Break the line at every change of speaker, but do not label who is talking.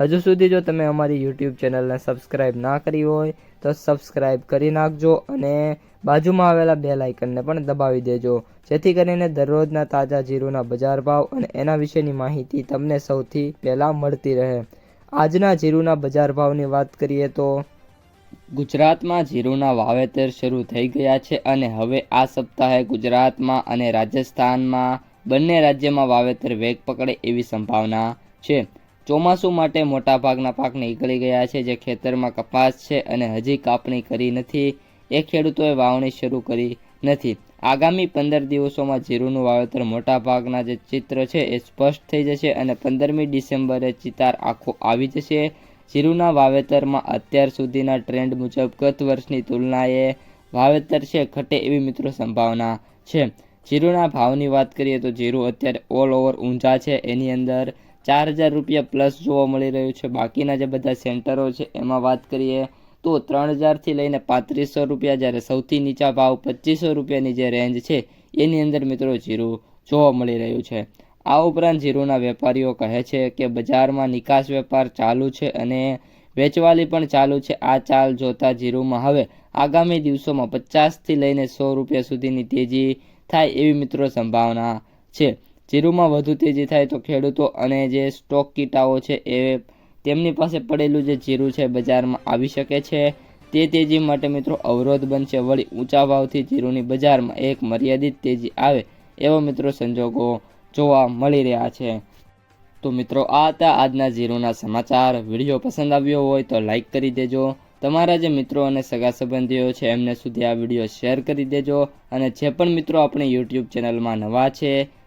હજુ સુધી જો તમે અમારી યુટ્યુબ ચેનલને સબસ્ક્રાઇબ ના કરી હોય, તો સબસ્ક્રાઇબ કરી નાખજો અને બાજુમાં આવેલા બે લાઇકનને પણ દબાવી દેજો. જેથી કરીને દરરોજના તાજા જીરુના બજાર ભાવ અને એના વિશેની માહિતી તમને સૌથી પહેલાં મળતી રહે. આજના જીરુના બજાર ભાવની વાત કરીએ તો ગુજરાતમાં જીરુના વાવેતર શરૂ થઈ ગયા છે અને હવે આ સપ્તાહે ગુજરાતમાં અને રાજસ્થાનમાં બંને રાજ્યમાં વાવેતર વેગ પકડે એવી સંભાવના છે. ચોમાસું માટે મોટાભાગના પાક નીકળી ગયા છે, જે ખેતરમાં કપાસ છે અને હજી કાપણી કરી નથી. એ ખેડૂતોએ વાવણી શરૂ કરી નથી. આગામી પંદર દિવસોમાં જીરુનું વાવેતર મોટાભાગના જે ચિત્ર છે એ સ્પષ્ટ થઈ જશે અને પંદરમી ડિસેમ્બરે ચિતાર આખો આવી જશે. જીરુના વાવેતરમાં અત્યાર સુધીના ટ્રેન્ડ મુજબ ગત વર્ષની તુલનાએ વાવેતર છે ઘટે એવી મિત્રો સંભાવના છે. જીરુના ભાવની વાત કરીએ તો જીરું અત્યારે ઓલ ઓવર ઊંચા છે. એની અંદર ચાર હજાર રૂપિયા પ્લસ જોવા મળી રહ્યું છે. બાકીના જે બધા સેન્ટરો છે, એમાં વાત કરીએ તો ત્રણ હજારથી લઈને પાંત્રીસો રૂપિયા જ્યારે સૌથી નીચા ભાવ પચીસો રૂપિયાની જે રેન્જ છે, એની અંદર મિત્રો જીરું જોવા મળી રહ્યું છે. આ ઉપરાંત જીરુના વેપારીઓ કહે છે કે બજારમાં નિકાસ વેપાર ચાલુ છે અને વેચવાલી પણ ચાલુ છે. આ ચાલ જોતા જીરુમાં હવે આગામી દિવસોમાં પચાસથી લઈને સો રૂપિયા સુધીની તેજી થાય એવી મિત્રો સંભાવના છે. જીરુમાં વધુ તેજી થાય તો ખેડૂતો અને જે સ્ટોક કીટાઓ છે એ તેમની પાસે પડેલું જે જીરું છે બજારમાં આવી શકે છે. તે તેજી માટે મિત્રો અવરોધ બનશે. વળી ઊંચા ભાવથી જીરુની બજારમાં એક મર્યાદિત તેજી આવે એવા મિત્રો સંજોગો જોવા મળી રહ્યા છે. તો મિત્રો આ હતા આજના જીરુના સમાચાર. વીડિયો પસંદ આવ્યો હોય તો લાઈક કરી દેજો. તમારા જે મિત્રો અને સગા સંબંધીઓ છે એમને સુધી આ વીડિયો શેર કરી દેજો. અને જે પણ મિત્રો આપણી યુટ્યુબ ચેનલમાં નવા છે